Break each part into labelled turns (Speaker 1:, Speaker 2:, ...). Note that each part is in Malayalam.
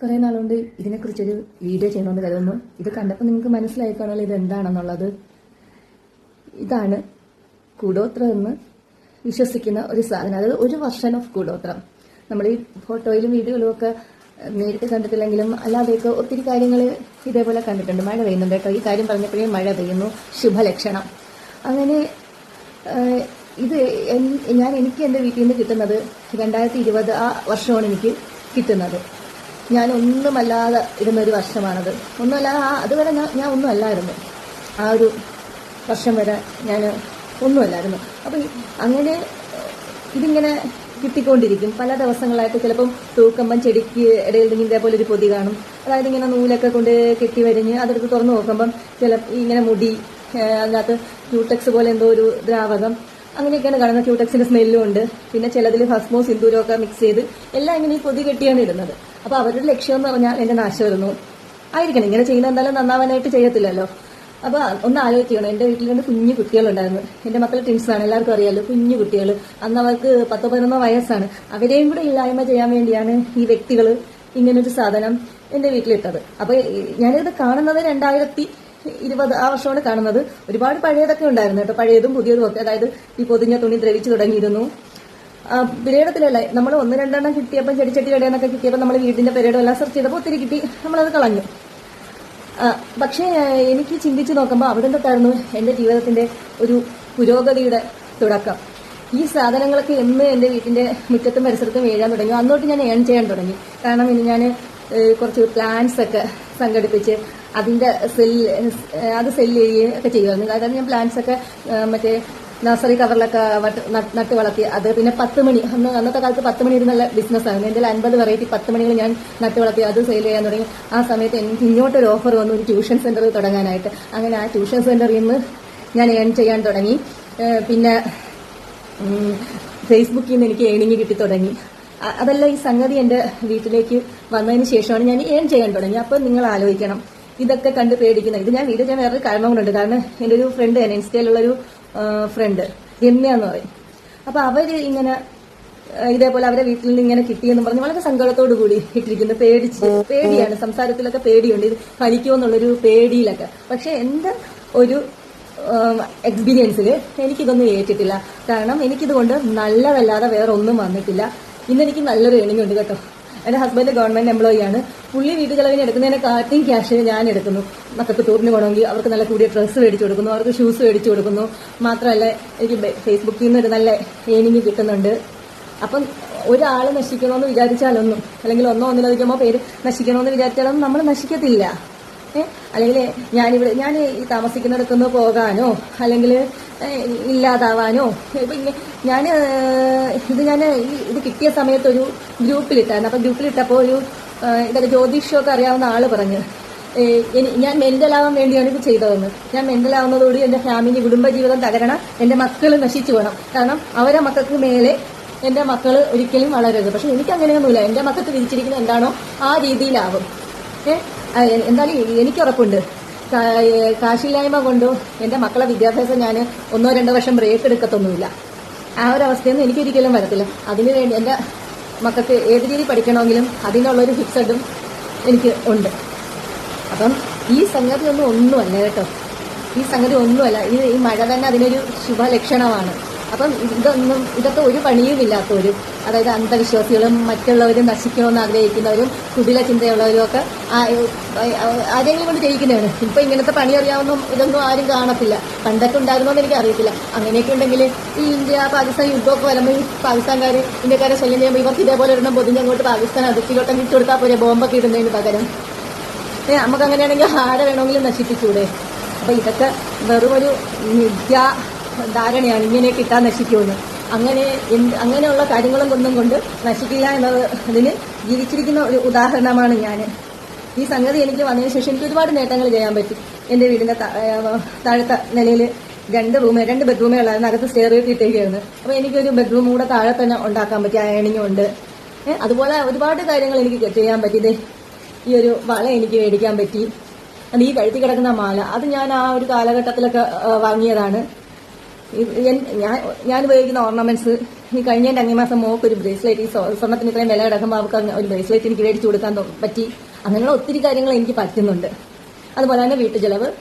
Speaker 1: കുറേ നാളുകൊണ്ട് ഇതിനെക്കുറിച്ചൊരു വീഡിയോ ചെയ്യണമെന്ന് കരുതുന്നു. ഇത് കണ്ടപ്പോൾ നിങ്ങൾക്ക് മനസ്സിലായി കാണുമല്ലോ ഇത് എന്താണെന്നുള്ളത്. ഇതാണ് കൂടോത്രം എന്ന് വിശ്വസിക്കുന്ന ഒരു സാധനം. അതായത് ഒരു വർഷൻ ഓഫ് കൂടോത്രം. നമ്മൾ ഈ ഫോട്ടോയിലും വീഡിയോയിലും ഒക്കെ നേരിട്ട് കണ്ടിട്ടില്ലെങ്കിലും അല്ലാതെയൊക്കെ ഒത്തിരി കാര്യങ്ങൾ ഇതേപോലെ കണ്ടിട്ടുണ്ട്. മഴ പെയ്യുന്നുണ്ട് കേട്ടോ. ഈ കാര്യം പറഞ്ഞപ്പോഴേ മഴ പെയ്യുന്നു. ശുഭലക്ഷണം. അങ്ങനെ ഇത് ഞാൻ എനിക്ക് എന്റെ വീട്ടിൽ നിന്ന് കിട്ടുന്നത് രണ്ടായിരത്തി ഇരുപത് ആ വർഷമാണ് എനിക്ക് കിട്ടുന്നത്. ഞാൻ ഒന്നുമല്ലാതെ ഇരുന്ന ഒരു വർഷമാണത്. ഒന്നുമല്ലാതെ ആ അതുവരെ ഞാൻ ഞാൻ ഒന്നുമല്ലായിരുന്നു. ആ ഒരു വർഷം വരെ ഞാൻ ഒന്നുമല്ലായിരുന്നു. അപ്പം അങ്ങനെ ഇതിങ്ങനെ കിട്ടിക്കൊണ്ടിരിക്കും. പല ദിവസങ്ങളായിട്ട് ചിലപ്പം തൂക്കമ്പം ചെടിക്ക് ഇടയിൽ നിന്ന് ഇതേപോലെ ഒരു പൊതി കാണും. അതായത് ഇങ്ങനെ നൂലൊക്കെ കൊണ്ട് കെട്ടി വരിഞ്ഞ് അതെടുത്ത് തുറന്നു നോക്കുമ്പം ചില ഇങ്ങനെ മുടി അതിനകത്ത് ക്യൂടെക്സ് പോലെ എന്തോ ഒരു ദ്രാവകം അങ്ങനെയൊക്കെയാണ് കാണുന്നത്. ക്യൂടെക്സിന്റെ സ്മെല്ലും ഉണ്ട്. പിന്നെ ചിലതിൽ ഭസ്മോ സിന്ദൂരമൊക്കെ മിക്സ് ചെയ്ത് എല്ലാം ഇങ്ങനെ ഈ പൊതി കെട്ടിയാണ് ഇടുന്നത്. അപ്പൊ അവരുടെ ലക്ഷ്യം എന്ന് പറഞ്ഞാൽ എന്റെ നാശമായിരുന്നു. ആയിരിക്കണം ഇങ്ങനെ ചെയ്യുന്ന എന്തായാലും നന്നാവാനായിട്ട് ചെയ്യത്തില്ലല്ലോ. അപ്പൊ ഒന്ന് ആലോചിക്കണം എന്റെ വീട്ടിൽ രണ്ട് കുഞ്ഞു കുട്ടികളുണ്ടായിരുന്നു. എന്റെ മക്കൾ ആണ് എല്ലാവർക്കും അറിയാലോ കുഞ്ഞു കുട്ടികൾ അന്ന് അവർക്ക് പത്തോ പതിനൊന്നോ വയസ്സാണ്. അവരെയും കൂടെ ഇല്ലായ്മ ചെയ്യാൻ വേണ്ടിയാണ് ഈ വ്യക്തികൾ ഇങ്ങനൊരു സാധനം എന്റെ വീട്ടിലിട്ടത്. അപ്പൊ ഈ- ഞാനിത് കാണുന്നത് രണ്ടായിരത്തി ഇരുപത് ആ വർഷമാണ് കാണുന്നത്. ഒരുപാട് പഴയതൊക്കെ ഉണ്ടായിരുന്നു കേട്ടോ പഴയതും പുതിയതും ഒക്കെ. അതായത് ഈ പൊതിഞ്ഞ തുണി ദ്രവിച്ചു തുടങ്ങിയിരുന്നു. പിരീഡത്തിലല്ല നമ്മൾ ഒന്ന് രണ്ടെണ്ണം കിട്ടിയപ്പോൾ ചെടിച്ചട്ടി കടയെന്നൊക്കെ കിട്ടിയപ്പോൾ നമ്മൾ വീടിന്റെ പെരേഡും എല്ലാം സെർച്ച് ചെയ്തപ്പോൾ ഒത്തിരി കിട്ടി നമ്മളത് കളഞ്ഞു. പക്ഷേ എനിക്ക് ചിന്തിച്ചു നോക്കുമ്പോൾ അവിടെ തൊട്ടായിരുന്നു എന്റെ ജീവിതത്തിന്റെ ഒരു പുരോഗതിയുടെ തുടക്കം. ഈ സാധനങ്ങളൊക്കെ എന്ന് എന്റെ വീട്ടിന്റെ മുറ്റത്തും പരിസരത്തും എഴുതാൻ തുടങ്ങി. അന്നോട്ട് ഞാൻ ഏൺ ചെയ്യാൻ തുടങ്ങി. കാരണം ഇനി ഞാൻ കുറച്ച് പ്ലാന്റ്സ് ഒക്കെ സംഘടിപ്പിച്ച് അതിന്റെ സെല്ല് അത് സെല്ല് ചെയ്യുകയും ഒക്കെ ചെയ്യുമായിരുന്നു. അതായത് ഞാൻ പ്ലാന്റ്സ് ഒക്കെ മറ്റേ നഴ്സറി കവറിലൊക്കെ നട്ട് വളർത്തി. അത് പിന്നെ പത്ത് മണി അന്ന് അന്നത്തെ കാലത്ത് പത്ത് മണി ഒരു നല്ല ബിസിനസ്സാണ് എന്റെ അൻപത് വെറൈറ്റി പത്ത് മണികൾ ഞാൻ നട്ട് വളർത്തി. അത് സെയിൽ ചെയ്യാൻ തുടങ്ങി. ആ സമയത്ത് എനിക്ക് ഇങ്ങോട്ടൊരു ഓഫർ വന്നു ഒരു ട്യൂഷൻ സെന്റർ തുടങ്ങാനായിട്ട്. അങ്ങനെ ആ ട്യൂഷൻ സെന്ററിൽ നിന്ന് ഞാൻ ഏൺ ചെയ്യാൻ തുടങ്ങി. പിന്നെ ഫേസ്ബുക്കിൽ നിന്ന് എനിക്ക് ഏണിങ് കിട്ടി തുടങ്ങി. അതല്ല ഈ സംഗതി എന്റെ വീട്ടിലേക്ക് വന്നതിന് ശേഷമാണ് ഞാൻ ഏൺ ചെയ്യാൻ തുടങ്ങി. അപ്പോൾ നിങ്ങൾ ആലോചിക്കണം. ഇതൊക്കെ കണ്ട് പേടിക്കുന്നത് ഇത് ഞാൻ വീഡിയോ ഞാൻ വേറൊരു കാരണം കൊണ്ടുണ്ട് കാരണം എന്റെ ഒരു ഫ്രണ്ട് തന്നെ ഇൻസ്റ്റയിലുള്ളൊരു ഫ്രണ്ട് രമ്യ എന്ന് പറയും. അപ്പൊ അവർ ഇങ്ങനെ ഇതേപോലെ അവരെ വീട്ടിൽ നിന്ന് ഇങ്ങനെ കിട്ടിയെന്ന് പറഞ്ഞ് വളരെ സങ്കടത്തോടു കൂടി ഇട്ടിരിക്കുന്നു. പേടിച്ച് പേടിയാണ് സംസാരത്തിലൊക്കെ പേടിയുണ്ട്. ഇത് ഫലിക്കുമോ എന്നുള്ളൊരു പേടിയിലൊക്കെ. പക്ഷെ എന്റെ ഒരു എക്സ്പീരിയൻസിൽ എനിക്കിതൊന്നും ഏറ്റിട്ടില്ല. കാരണം എനിക്കിതുകൊണ്ട് നല്ലതല്ലാതെ വേറെ ഒന്നും വന്നിട്ടില്ല. ഇന്നെനിക്ക് നല്ലൊരു ഏണിംഗ് ഉണ്ട് കേട്ടോ. എന്റെ ഹസ്ബൻഡ് ഗവൺമെന്റ് എംപ്ലോയി ആണ്. പുള്ളി വീട്ടു ചെലവിന് എടുക്കുന്നതിനെ കാട്ടിയും ക്യാഷ് ഞാൻ എടുക്കുന്നു. മക്കൾക്ക് ടൂറിന് പോകണമെങ്കിൽ അവർക്ക് നല്ല കൂടിയ ഡ്രസ്സ് മേടിച്ചു കൊടുക്കുന്നു അവർക്ക് ഷൂസ് മേടിച്ചു കൊടുക്കുന്നു. മാത്രമല്ല എനിക്ക് ഫേസ്ബുക്കിൽ നിന്ന് ഒരു നല്ല ഏണിങ് കിട്ടുന്നുണ്ട്. അപ്പം ഒരാൾ നശിക്കണമെന്ന് വിചാരിച്ചാലൊന്നും അല്ലെങ്കിൽ ഒന്നോ ഒന്നിലധികമോ പേര് നശിക്കണമെന്ന് വിചാരിച്ചാലൊന്നും നമ്മൾ നശിക്കത്തില്ല. അല്ലെങ്കിൽ ഞാനിവിടെ ഞാൻ ഈ താമസിക്കുന്നിടത്തുനിന്ന് പോകാനോ അല്ലെങ്കിൽ ഇല്ലാതാവാനോ? ഞാൻ ഇത് ഞാൻ ഇത് കിട്ടിയ സമയത്ത് ഒരു ഗ്രൂപ്പിലിട്ടായിരുന്നു. അപ്പൊ ഗ്രൂപ്പിലിട്ടപ്പോൾ ഒരു ഇതൊക്കെ ജ്യോതിഷമൊക്കെ അറിയാവുന്ന ആൾ പറഞ്ഞു ഞാൻ മെന്റലാവാൻ വേണ്ടിയാണ് ഇത് ചെയ്തതെന്ന്. ഞാൻ മെന്റലാവുന്നതോടുകൂടി എന്റെ ഫാമിലി കുടുംബജീവിതം തകരണം എന്റെ മക്കൾ നശിച്ചു വേണം കാരണം അവരെ മക്കൾക്ക് മേലെ എന്റെ മക്കൾ ഒരിക്കലും വളരരുത്. പക്ഷെ എനിക്ക് അങ്ങനെയൊന്നുമില്ല എന്റെ മക്കൾക്ക് തിരിച്ചിരിക്കുന്നത് എന്താണോ ആ രീതിയിലാവും. ഏഹ് എന്തായാലും എനിക്ക് ഉറപ്പുണ്ട്. കാശില്ലായ്മ കൊണ്ടും എന്റെ മക്കളെ വിദ്യാഭ്യാസം ഞാൻ ഒന്നോ രണ്ടോ വർഷം ബ്രേക്ക് എടുക്കത്തൊന്നുമില്ല. ആ ഒരു അവസ്ഥയൊന്നും എനിക്കൊരിക്കലും വരത്തില്ല. അതിനു വേണ്ടി എന്റെ മക്കൾക്ക് ഏത് രീതി പഠിക്കണമെങ്കിലും അതിനുള്ളൊരു ഫിക്സഡും എനിക്ക് ഉണ്ട്. അപ്പം ഈ സംഗതി ഒന്നും ഒന്നുമല്ല കേട്ടോ. ഈ സംഗതി ഒന്നുമല്ല. ഈ മഴ തന്നെ അതിനൊരു ശുഭലക്ഷണമാണ്. അപ്പം ഇതൊന്നും ഇതൊക്കെ ഒരു പണിയും ഇല്ലാത്തവരും അതായത് അന്ധവിശ്വാസികളും മറ്റുള്ളവരും നശിക്കണമെന്ന് ആഗ്രഹിക്കുന്നവരും കുടില ചിന്തയുള്ളവരും ഒക്കെ ആരെങ്കിലും കൊണ്ട് ചെയ്യിക്കുന്നതാണ്. ഇപ്പൊ ഇങ്ങനത്തെ പണി അറിയാവുന്ന ഇതൊന്നും ആരും കാണത്തില്ല. പണ്ടൊക്കെ ഉണ്ടായിരുന്നോന്ന് എനിക്ക് അറിയത്തില്ല. അങ്ങനെയൊക്കെ ഉണ്ടെങ്കിൽ ഈ ഇന്ത്യ പാകിസ്ഥാൻ യുദ്ധമൊക്കെ വരുമ്പോൾ ഈ പാകിസ്ഥാൻകാർ ഇന്ത്യക്കാരെ ശല്യം ചെയ്യുമ്പോൾ ഇവർക്ക് ഇതേപോലെ ഒരെണ്ണം പൊതിഞ്ഞങ്ങോട്ട് പാകിസ്ഥാൻ അതിർത്തിയിലോട്ട് ഇട്ട് കൊടുത്താൽ പോരെ ബോംബൊക്കെ ഇടുന്നതിന് പകരം. നമുക്ക് അങ്ങനെയാണെങ്കിൽ ആരെ വേണമെങ്കിലും നശിപ്പിച്ചൂടെ? അപ്പൊ ഇതൊക്കെ വെറുമൊരു മിഥ്യാ ധാരണയാണ് ഇങ്ങനെ കിട്ടാൻ നശിക്കുമെന്ന്. അങ്ങനെ അങ്ങനെയുള്ള കാര്യങ്ങളും ഒന്നും കൊണ്ട് നശിക്കില്ല എന്നതിന് ജീവിച്ചിരിക്കുന്ന ഒരു ഉദാഹരണമാണ് ഞാൻ. ഈ സംഗതി എനിക്ക് വന്നതിന് ശേഷം എനിക്ക് ഒരുപാട് നേട്ടങ്ങൾ ചെയ്യാൻ പറ്റി. എന്റെ വീടിന്റെ താഴത്തെ നിലയിൽ രണ്ട് റൂമേ രണ്ട് ബെഡ്റൂമേ ഉള്ളായിരുന്നു അകത്ത് സ്റ്റെയർ ഇട്ടേക്കായിരുന്നു അപ്പൊ എനിക്കൊരു ബെഡ്റൂം കൂടെ താഴെ തന്നെ ഉണ്ടാക്കാൻ പറ്റി അയണിങ് ഉണ്ട് അതുപോലെ ഒരുപാട് കാര്യങ്ങൾ എനിക്ക് ചെയ്യാൻ പറ്റി. ഈ ഒരു വള എനിക്ക് മേടിക്കാൻ പറ്റി. അത് ഈ കഴുത്തി കിടക്കുന്ന മാല അത് ഞാൻ ആ ഒരു കാലഘട്ടത്തിലൊക്കെ വാങ്ങിയതാണ്. ഞാൻ ഞാൻ ഉപയോഗിക്കുന്ന ഓർണമെന്റ്സ് ഈ കഴിഞ്ഞ അങ്ങേ മാസം മോക്ക് ഒരു ബ്രേസ്ലെറ്റ് ഈ സ്വ- സ്വർണത്തിന് ഇത്രയും വില കിടക്കുമ്പോൾ അവർക്ക് ഒരു ബ്രേസ്ലെറ്റ് എനിക്ക് മേടിച്ചു കൊടുക്കാൻ പറ്റി. അങ്ങനെയുള്ള ഒത്തിരി കാര്യങ്ങൾ എനിക്ക് പറ്റുന്നുണ്ട്. അതുപോലെ തന്നെ വീട്ടു ചെലവ്.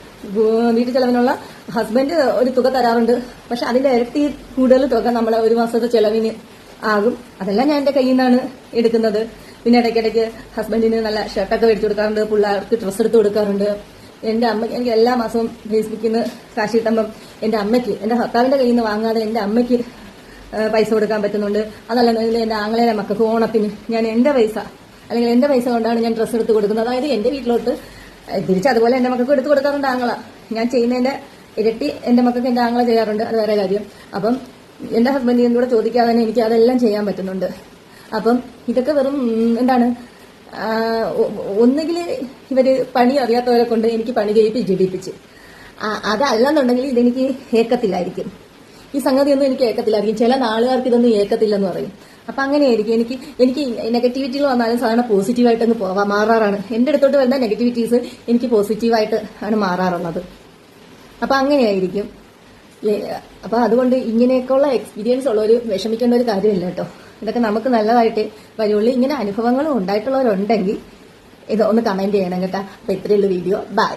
Speaker 1: വീട്ടു ചെലവിനുള്ള ഹസ്ബൻഡ് ഒരു തുക തരാറുണ്ട്. പക്ഷെ അതിന്റെ ഇരട്ടി കൂടുതൽ തുക നമ്മളെ ഒരു മാസത്തെ ചെലവിന് ആകും. അതെല്ലാം ഞാൻ എന്റെ കയ്യിൽ നിന്നാണ് എടുക്കുന്നത്. പിന്നെ ഇടയ്ക്കിടയ്ക്ക് ഹസ്ബൻഡിന് നല്ല ഷർട്ടൊക്കെ മേടിച്ചു കൊടുക്കാറുണ്ട്. പിള്ളേർക്ക് ഡ്രസ്സ് എടുത്ത് കൊടുക്കാറുണ്ട്. എന്റെ അമ്മ എനിക്ക് എല്ലാ മാസവും ഫേസ്ബുക്കിൽ നിന്ന് കാശ് കിട്ടുമ്പം എന്റെ അമ്മയ്ക്ക് എന്റെ ഭർത്താവിന്റെ കയ്യിൽ നിന്ന് വാങ്ങാതെ എന്റെ അമ്മയ്ക്ക് പൈസ കൊടുക്കാൻ പറ്റുന്നുണ്ട്. അതല്ല എന്റെ ആങ്ങളേരെ മക്കൾക്ക് ഓണത്തിന് ഞാൻ എന്റെ പൈസ അല്ലെങ്കിൽ എന്റെ പൈസ കൊണ്ടാണ് ഞാൻ ഡ്രസ്സ് എടുത്ത് കൊടുക്കുന്നത്. അതായത് എന്റെ വീട്ടിലോട്ട് തിരിച്ച് അതുപോലെ എന്റെ മക്കൾക്ക് എടുത്ത് കൊടുക്കാറുണ്ട് ആങ്ങള. ഞാൻ ചെയ്യുന്നതിന്റെ ഇരട്ടി എന്റെ മക്കൾക്ക് എന്റെ ആങ്ങള ചെയ്യാറുണ്ട്. അത് വേറെ കാര്യം. അപ്പം എന്റെ ഹസ്ബൻഡിനും കൂടെ ചോദിക്കാതെ തന്നെ എനിക്ക് അതെല്ലാം ചെയ്യാൻ പറ്റുന്നുണ്ട്. അപ്പം ഇതൊക്കെ വെറും എന്താണ് ഒന്നുകിൽ ഇവർ പണി അറിയാത്തവരെ കൊണ്ട് എനിക്ക് പണി ചെയ്യിപ്പിച്ച് ജഡിപ്പിച്ച്. അതല്ലെന്നുണ്ടെങ്കിൽ ഇതെനിക്ക് ഏക്കത്തില്ലായിരിക്കും. ഈ സംഗതിയൊന്നും എനിക്ക് ഏക്കത്തില്ലായിരിക്കും. ചില നാളുകാർക്ക് ഇതൊന്നും ഏക്കത്തില്ലെന്ന് പറയും. അപ്പൊ അങ്ങനെയായിരിക്കും. എനിക്ക് എനിക്ക് നെഗറ്റിവിറ്റികൾ വന്നാലും സാധാരണ പോസിറ്റീവായിട്ട് അങ്ങ് പോവാ മാറാറാണ്. എന്റെ അടുത്തോട്ട് വരുന്ന നെഗറ്റിവിറ്റീസ് എനിക്ക് പോസിറ്റീവായിട്ട് ആണ് മാറാറുള്ളത്. അപ്പൊ അങ്ങനെയായിരിക്കും. അപ്പൊ അതുകൊണ്ട് ഇങ്ങനെയൊക്കെയുള്ള എക്സ്പീരിയൻസ് ഉള്ളവർ വിഷമിക്കേണ്ട ഒരു കാര്യമില്ല കേട്ടോ. ഇതൊക്കെ നമുക്ക് നല്ലതായിട്ട് വരുള്ളൂ. ഇങ്ങനെ അനുഭവങ്ങളും ഉണ്ടായിട്ടുള്ളവരുണ്ടെങ്കിൽ ഇത് ഒന്ന് കമന്റ് ചെയ്യണം കേട്ടോ. അപ്പൊ ഇത്രയുള്ള വീഡിയോ. ബൈ